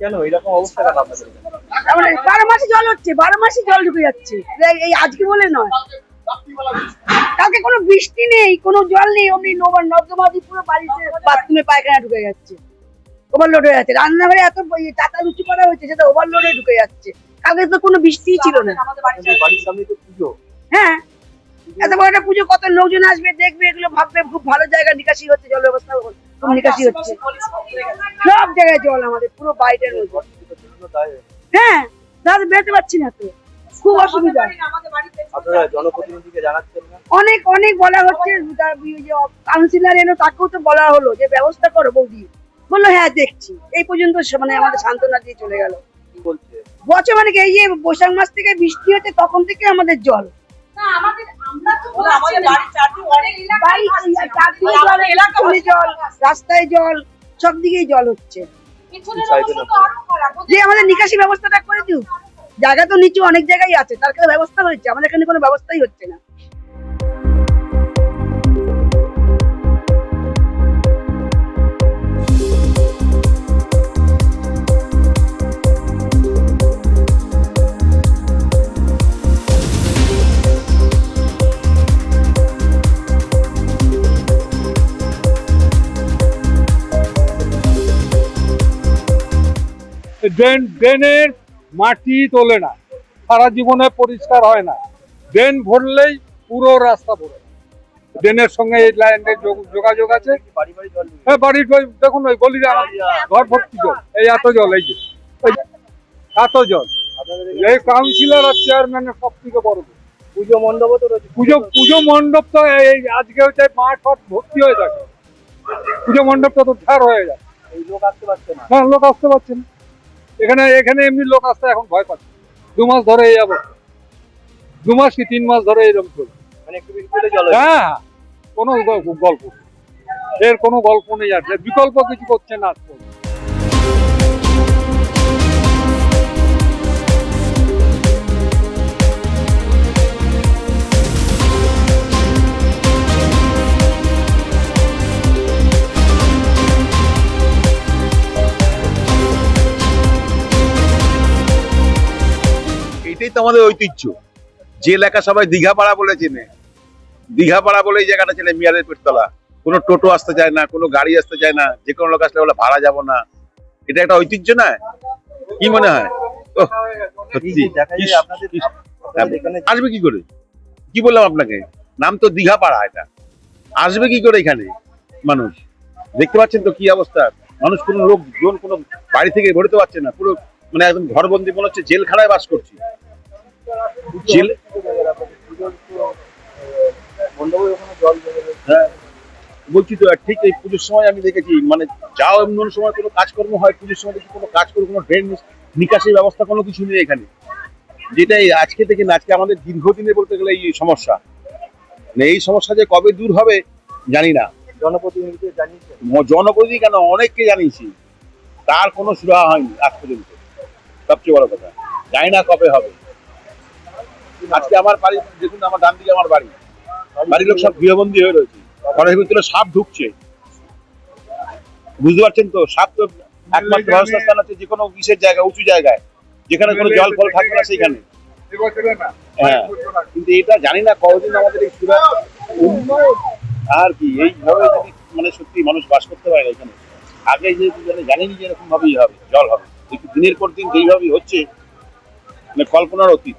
কেন? এরকম অবস্থা কেন আপনাদের? বারো মাসে জল হচ্ছে বারো মাসে জল ঢুকে যাচ্ছে। এই- আজকে বলে নয়। কালকে কোনো বৃষ্টি নেই কোনো জল নেই অমনি নোবার নর্দমা দিয়ে পুরো বাড়িতে বাথরুমে পায়খানা ঢুকে যাচ্ছে। ওভারলোড হয়ে যাচ্ছে। রান্নাঘরে এত টাটা লুচি করা হয়েছে সেটা ওভারলোডে ঢুকে যাচ্ছে। কালকে তো কোনো বৃষ্টিই ছিল না। হ্যাঁ। এত বড় একটা পুজো কত লোকজন আসবে দেখবে এগুলো ভাববে খুব ভালো জায়গা নিকাশি হচ্ছে জল ব্যবস্থা। নিকাশি হচ্ছে। সব জায়গায় জল আমাদের পুরো বাইরের মধ্যে হ্যাঁ দাদা বেরোতে পারছি না তো। খুব অসুবিধা। আপনারা জনপ্রতিনিধিকে জানাচ্ছেন না? অনেক অনেক বলা হচ্ছে তার কাউন্সিলর এলো তাকেও তো বলা হলো যে ব্যবস্থা করো বৌদি। বলল হ্যাঁ দেখছি। এই পর্যন্ত সে- মানে আমাদের সান্ত্বনা দিয়ে চলে গেল। বছর মানে কি এই যে বৈশাখ মাস থেকে বৃষ্টি হচ্ছে তখন থেকে আমাদের জল। পিছনে জল রাস্তায় জল সব দিকেই জল হচ্ছে। যে আমাদের নিকাশি ব্যবস্থাটা করে দিও। জায়গা তো নিচু অনেক জায়গায় আছে তার কাছে ব্যবস্থা হয়েছে? আমাদের এখানে কোনো ব্যবস্থাই হচ্ছে না। ড্রেন ড্রেনের মাটি তোলে না। সারা জীবনে পরিষ্কার হয় না। ড্রেন ভরলেই পুরো রাস্তা ভরে ড্রেনের সঙ্গে এই লাইনের যোগ- যোগাযোগ আছে। হ্যাঁ বাড়ির দেখুন ওই গলির ঘর ভর্তি জল। এই এত জল এই যে। এত জল। এই কাউন্সিলর আর চেয়ারম্যানের সব থেকে বড় পুজো মণ্ডপও তো পুজো পুজো মণ্ডপ তো এই আজকে হচ্ছে মাঠ ফাট ভর্তি হয়ে থাকে পুজো মণ্ডপটা তো ধার হয়ে যায় লোক আসতে পারছে না। হ্যাঁ লোক আসতে পারছে না। এখানে এখানে এমনি লোক আসতে এখন ভয় পাচ্ছে। দু মাস ধরে এই অবস্থা। দু মাস কি তিন মাস ধরে এরকম চলছে? মানে হয়ে কোনো গল্প এর কোনো গল্প নেই আর। বিকল্প কিছু করছে না আজ পর্যন্ত। এটাই তো আমাদের ঐতিহ্য। যে এলাকা সবাই দীঘা পাড়া বলে চেনে। দীঘা পাড়া বলে এই জায়গাটা চেনে মিয়ারের পেটতলা কোনো টোটো আসতে চায় না কোনো গাড়ি আসতে চায় না যে কোনো লোক আসলে বলে ভাড়া যাব না। এটা একটা ঐতিহ্য না? কি মনে হয়? সত্যি। আসবে কি করে? কি বললাম আপনাকে? নাম তো দীঘা পাড়া এটা। আসবে কি করে এখানে মানুষ? দেখতে পাচ্ছেন তো কি অবস্থা? মানুষ কোনো লোকজন কোনো বাড়ি থেকে বেরোতে পারছে না। পুরো মানে একদম ঘরবন্দি মনে হচ্ছে জেলখানায় বাস করছি। বলছি তো ঠিক এই পুজোর সময় আমি দেখেছি মানে যাও এমন সময় কোনো কাজকর্ম হয় পুজোর সময় দেখি কোনো কাজ করে কোনো ড্রেন নিকাশের ব্যবস্থা কোনো কিছু নেই এখানে। যেটা এই আজকে থেকে না আজকে আমাদের দীর্ঘদিনে বলতে গেলে এই সমস্যা। মানে এই সমস্যা যে কবে দূর হবে জানি না। জনপ্রতিনিধিকে জানিয়েছেন। ম- জনপ্রতিনিধি কেন? অনেককে জানিয়েছি। তার কোনো সুরাহা হয়নি আজ পর্যন্ত। সবচেয়ে বড় কথা। জানি না কবে হবে। আজকে আমার বাড়ি দেখুন আমার ডান দিকে আমার বাড়ি। বাড়ির লোক সব গৃহবন্দী হয়ে রয়েছে। ঘরের ভিতরে সাপ ঢুকছে। বুঝতে পারছেন তো? সাপ তো একমাত্র ব্যবস্থা স্থান হচ্ছে যে কোনো কিসের জায়গা উঁচু জায়গায়। যেখানে কোনো জল ফল থাকবে না সেখানে হ্যাঁ। কিন্তু এটা জানি না কতদিন আমাদের এই সুরা আর কি এইভাবে যদি মানে সত্যি মানুষ বাস করতে পারে এখানে। আগে যে মানে জানেনি যে এরকম ভাবেই হবে জল হবে। দিনের পর দিন যেইভাবেই হচ্ছে মানে কল্পনার অতীত।